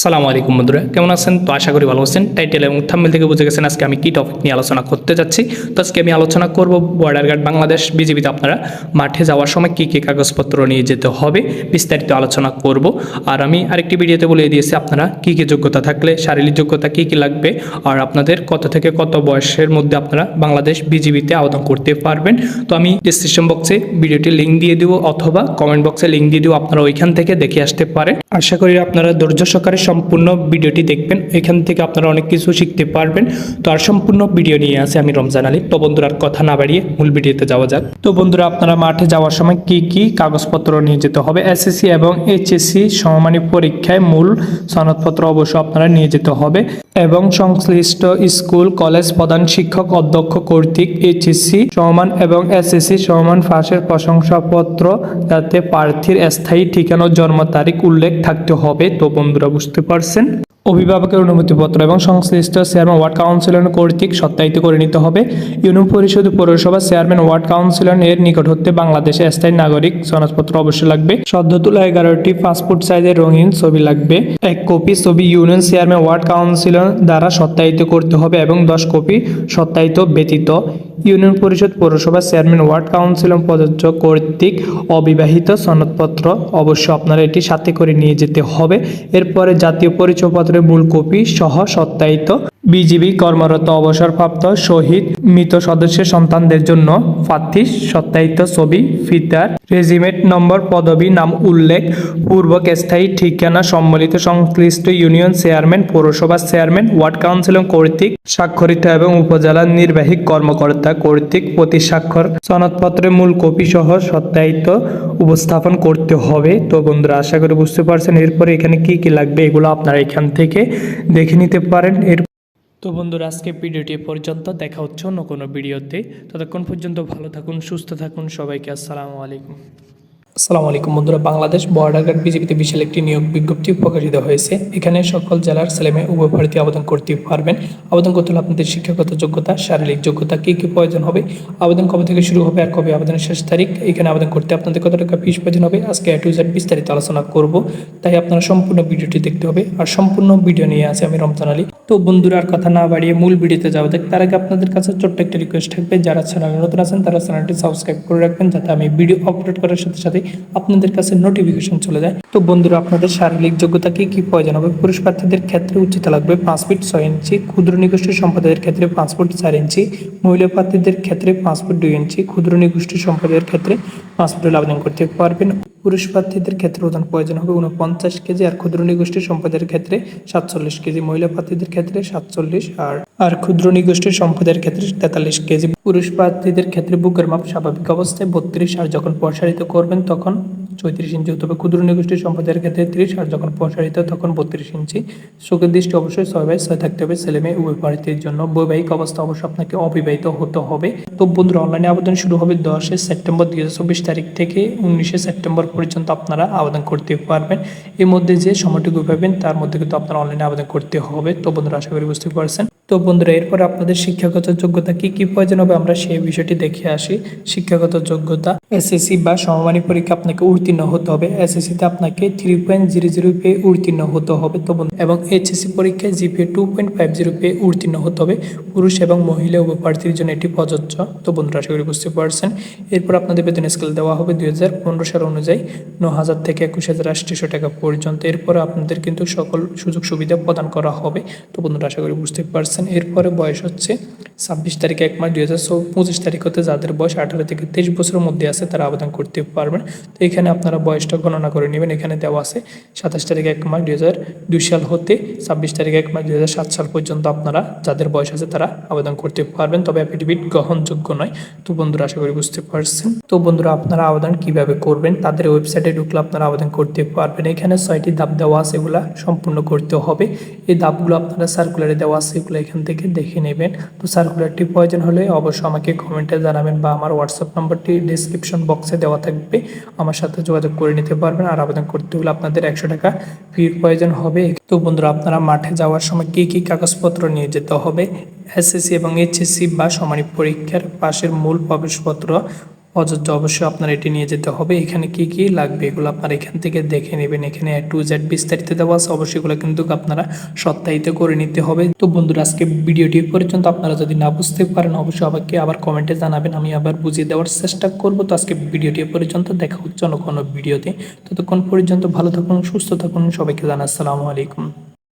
সালামু আলাইকুম বন্ধুরা, কেমন আছেন? তো আশা করি ভালো আছেন। টাইটেল এবং থাম্বেল থেকে বুঝে গেছেন আজকে আমি কী টপিক নিয়ে আলোচনা করতে যাচ্ছি। তো আজকে আমি আলোচনা করব বর্ডার গার্ড বাংলাদেশ বিজিবিতে আপনারা মাঠে যাওয়ার সময় কী কী কাগজপত্র নিয়ে যেতে হবে, বিস্তারিত আলোচনা করব। আর আমি আরেকটি ভিডিওতে বলে দিয়েছি, আপনারা কি কী যোগ্যতা থাকলে, শারীরিক যোগ্যতা কী কী লাগবে, আর আপনাদের কত থেকে কত বয়সের মধ্যে আপনারা বাংলাদেশ বিজিবিতে আবেদন করতে পারবেন। তো আমি ডিসক্রিপশন বক্সে ভিডিওটির লিঙ্ক দিয়ে দিব, অথবা কমেন্ট বক্সে লিঙ্ক দিয়ে দিব আপনারা ওইখান থেকে দেখে আসতে পারেন। আশা করি আপনারা ধৈর্য সহকারে সম্পূর্ণ ভিডিওটি দেখবেন। এখান থেকে আপনারা অনেক কিছু শিখতে পারবেন। তো আর সম্পূর্ণ ভিডিও নিয়ে আছে আমি রমজান আলী। তো বন্ধুরা কথা না বাড়িয়ে মূল ভিডিওতে যাওয়া যাক। তো বন্ধুরা, আপনারা মাঠে যাওয়ার সময় কি কি কাগজপত্র নিয়ে যেতে হবে? এসএসসি এবং এইচএসসি সমমানিক পরীক্ষায় মূল সনদপত্র অবশ্য আপনারা নিয়ে যেতে হবে। এবং সংশ্লিষ্ট স্কুল, কলেজ প্রধান শিক্ষক, অধ্যক্ষ কর্তৃক এইচএসসি সমান এবং এসএসসি সমান ফাঁসের প্রশংসাপত্র যাতে প্রার্থীর স্থায়ী ঠিকানা জন্ম তারিখ উল্লেখ থাকতে হবে। তো বন্ধুরা, বুঝতে পারছেন অভিভাবকের অনুমতিপত্র এবং সংশ্লিষ্ট চেয়ারম্যান ওয়ার্ড কাউন্সিলর কর্তৃক সত্যায়িত করে নিতে হবে। ইউনিয়ন পরিষদ পৌরসভা চেয়ারম্যান ওয়ার্ড কাউন্সিলর এর নিকট হতে বাংলাদেশে স্থায়ী নাগরিক সনদপত্র অবশ্যই লাগবে। সদ্য তোলা এগারোটি পাসপোর্ট সাইজের রঙিন ছবি লাগবে। এক কপি ছবি ইউনিয়ন চেয়ারম্যান ওয়ার্ড কাউন্সিলর দ্বারা সত্যায়িত করতে হবে এবং দশ কপি সত্যায়িত ব্যতীত ইউনিয়ন পরিষদ পৌরসভা চেয়ারম্যান, ওয়ার্ড কাউন্সিলর প্রযোজ্য কর্তৃক অবিবাহিত সনদপত্র অবশ্য আপনারা এটি সাথে করে নিয়ে যেতে হবে। এরপরে জাতীয় পরিচয়পত্রের মূল কপি সহ সত্যায়িত বিজিবি কর্মরত অবসরপ্রাপ্ত শহীদ মৃত সদস্যের সন্তানদের জন্য প্রার্থী সত্যায়িত ছবি, ফিতার রেজিমেন্ট নম্বর, পদবী, নাম উল্লেখ, পূর্বক স্থায়ী ঠিকানা সম্বলিত সংশ্লিষ্ট ইউনিয়ন চেয়ারম্যান, পৌরসভা চেয়ারম্যান, ওয়ার্ড কাউন্সিলর কর্তৃক স্বাক্ষরিত এবং উপজেলা নির্বাহী কর্মকর্তা কর্তৃক প্রতি স্বাক্ষর সনদপত্রের মূল কপি সহ সত্যায়িত উপস্থাপন করতে হবে। তো বন্ধুরা, আশা করি বুঝতে পারছেন এরপরে এখানে কি কি লাগবে এগুলো আপনারা এখান থেকে দেখে নিতে পারেন। এর তো বন্ধুরা, আজকে ভিডিওটি পর্যন্ত। দেখা হচ্ছে অন্য কোনো ভিডিওতে। ততক্ষণ পর্যন্ত ভালো থাকুন, সুস্থ থাকুন। সবাইকে আসসালামু আলাইকুম। আসসালামু আলাইকুম বন্ধুরা, বাংলাদেশ বর্ডার গার্ড বিজেপিতে বিশাল একটি নিয়োগ বিজ্ঞপ্তি প্রকাশিত হয়েছে। এখানে সকল জেলার ছেলেমেয়ে উভয় প্রার্থী আবেদন করতে পারবেন। আবেদন করতে হলে আপনাদের শিক্ষাগত যোগ্যতা, শারীরিক যোগ্যতা কী কী প্রয়োজন হবে, আবেদন কবে থেকে শুরু হবে আর কবে আবেদনের শেষ তারিখ, এখানে আবেদন করতে আপনাদের কত টাকা ফিস প্রয়োজন হবে, আজকে এ টু জেড বিস্তারিত আলোচনা করব। তাই আপনারা সম্পূর্ণ ভিডিওটি দেখতে হবে। আর সম্পূর্ণ ভিডিও নিয়ে আছে আমি রমজান আলী। তো বন্ধুরা আর কথা না বাড়িয়ে মূল ভিডিওতে যাওয়া দেখ, তার আগে আপনাদের কাছে ছোট্ট একটা রিকোয়েস্ট থাকবে। যারা চ্যানেলে নতুন আছেন, তারা চ্যানেলটি সাবস্ক্রাইব করে রাখবেন যাতে আমি ভিডিও আপলোড করার সাথে সাথে আপনাদের কাছে নোটিফিকেশন চলে যায়। তো বন্ধুরা, আপনাদের শারীরিক যোগ্যতা কি কি প্রয়োজন হবে? পুরুষ প্রার্থীদের ক্ষেত্রে উচ্চতা লাগবে পাঁচ ফিট ছয় ইঞ্চি, ক্ষুদ্র নিগোষ্ঠী সম্প্রদায়ের ক্ষেত্রে পাঁচ ফুট চার ইঞ্চি, মহিলা প্রার্থীদের ক্ষেত্রে পাঁচ ফুট দুই ইঞ্চি, ক্ষুদ্র নিগোষ্ঠী সম্প্রদায়ের ক্ষেত্রে পাঁচ ফুটের আবেদন করতে পারবেন। পুরুষ প্রার্থীদের ক্ষেত্রে ওজন প্রয়োজন হবে উনপঞ্চাশ কেজি আর ক্ষুদ্র নিগোষ্ঠী সম্প্রদায়ের ক্ষেত্রে সাতচল্লিশ কেজি, মহিলা প্রার্থীদের ক্ষেত্রে সাতচল্লিশ আর আর ক্ষুদ্র নিগোষ্ঠীর সম্প্রদায়ের ক্ষেত্রে তেতাল্লিশ কেজি। পুরুষ প্রার্থীদের ক্ষেত্রে বুকের মাপ স্বাভাবিক অবস্থায় বত্রিশ, আর যখন প্রসারিত করবেন তখন চৌত্রিশ ইঞ্চি হবে ক্ষুদ্র নিগোষ্ঠী সম্প্রদায়ের ক্ষেত্রে ত্রিশ আর যখন প্রসারিত, তখন বত্রিশ ইঞ্চি। চোখের দৃষ্টি অবশ্যই ছয় বাই ছয় থাকতে হবে, ছেলে মেয়ে, উভয় প্রার্থীর জন্য। বৈবাহিক অবস্থা অবশ্যই আপনাকে অবিবাহিত হতে হবে। তো বন্ধুরা অনলাইনে আবেদন শুরু হবে দশই সেপ্টেম্বর দুই হাজার চব্বিশ তারিখ থেকে উনিশে সেপ্টেম্বর পর্যন্ত আপনারা আবেদন করতে পারবেন। এর মধ্যে যে সময়টুকু পাবেন, তার মধ্যে কিন্তু আপনারা অনলাইনে আবেদন করতে হবে। তো বন্ধুরা, আশা করি বুঝতে পারছেন। তো বন্ধুরা, এরপরে আপনাদের শিক্ষাগত যোগ্যতা কি কি প্রয়োজন হবে আমরা সেই বিষয়টি দেখে আসি। শিক্ষাগত যোগ্যতা এসএসসি বা সমমানিক পরীক্ষা আপনাকে উত্তীর্ণ হতে হবে। এসএসসিতে আপনাকে থ্রি পয়েন্ট জিরো জিরো পেয়ে উত্তীর্ণ হতে হবে। তো এবং এইচএসসি পরীক্ষায় GPA two point five zero পেয়ে উত্তীর্ণ হতে হবে। পুরুষ এবং মহিলা উভয় প্রার্থীর জন্য এটি প্রযোজ্য। তো বন্ধুরা, আশা করি বুঝতে পারছেন। এরপর আপনাদের বেতন স্কেল দেওয়া হবে দুই হাজার পনেরো সাল অনুযায়ী ন হাজার থেকে একুশ হাজার আটশোশো টাকা পর্যন্ত। এরপর আপনাদের কিন্তু সকল সুযোগ সুবিধা প্রদান করা হবে। তো বন্ধুরা, আশা করি বুঝতে পারছেন। এরপরে বয়স হচ্ছে ছাব্বিশ তারিখ এক মাস দুই হাজার পঁচিশ তারিখ হতে যাদের বয়স আঠারো থেকে তেইশ বছরের মধ্যে আছে, তারা আবেদন করতে পারবেন। তো এখানে আপনারা বয়সটা গণনা করে নেবেন, এখানে দেওয়া আছে সাতাশ তারিখ এক মাস দুই হাজার দুই সাল হতে, ছাব্বিশ তারিখ এক মাস দুই হাজার সাত সাল পর্যন্ত আপনারা যাদের বয়স আছে, তারা আবেদন করতে পারবেন। তবে অ্যাফিডেভিট গ্রহণযোগ্য নয়, তো বন্ধুরা আশা করি বুঝতে পারছেন। তো বন্ধুরা, আপনারা আবেদন কীভাবে করবেন? তাদের ওয়েবসাইটে ঢুকলে আপনারা আবেদন করতে পারবেন। এখানে ছয়টি ধাপ দেওয়া আছে, এগুলা সম্পূর্ণ করতে হবে। এই ধাপগুলো আপনারা সার্কুলারে দেওয়া আছে, এগুলো এখান থেকে দেখে নেবেন। তো সার্কুলারটি প্রয়োজন হলে অবশ্যই আমাকে কমেন্টে জানাবেন বা আমার হোয়াটসঅ্যাপ নাম্বারটি ডিসক্রিপশন বক্সে দেওয়া থাকবে। আমার সাথে যোগাযোগ করে নিতে পারবেন। আর আবেদন করতে হলে আপনাদের একশো টাকা ফির প্রয়োজন হবে। তো বন্ধুরা, আপনারা মাঠে যাওয়ার সময় কী কী কাগজপত্র নিয়ে যেতে হবে? এসএসসি এবং এইচএসসি বা সমানিক পরীক্ষার পাশের মূল প্রবেশপত্র অযোধ্যা অবশ্যই আপনার এটি নিয়ে যেতে হবে। এখানে কি কি লাগবে এগুলো আপনারা এখান থেকে দেখে নেবেন। এখানে টু জেড বিস্তারিত দেওয়া আছে। অবশ্যই এগুলো কিন্তু আপনারা সত্যায়িত করে নিতে হবে। তো বন্ধুরা, আজকে ভিডিওটি পর্যন্ত। আপনারা যদি না বুঝতে পারেন, অবশ্যই আমাকে আবার কমেন্টে জানাবেন। আমি আবার বুঝিয়ে দেওয়ার চেষ্টা করব। তো আজকে ভিডিওটি পর্যন্ত। দেখা হচ্ছে অন্য কোনো ভিডিওতে। ততক্ষণ পর্যন্ত ভালো থাকুন, সুস্থ থাকুন। সবাইকে জানা আসসালামু আলাইকুম।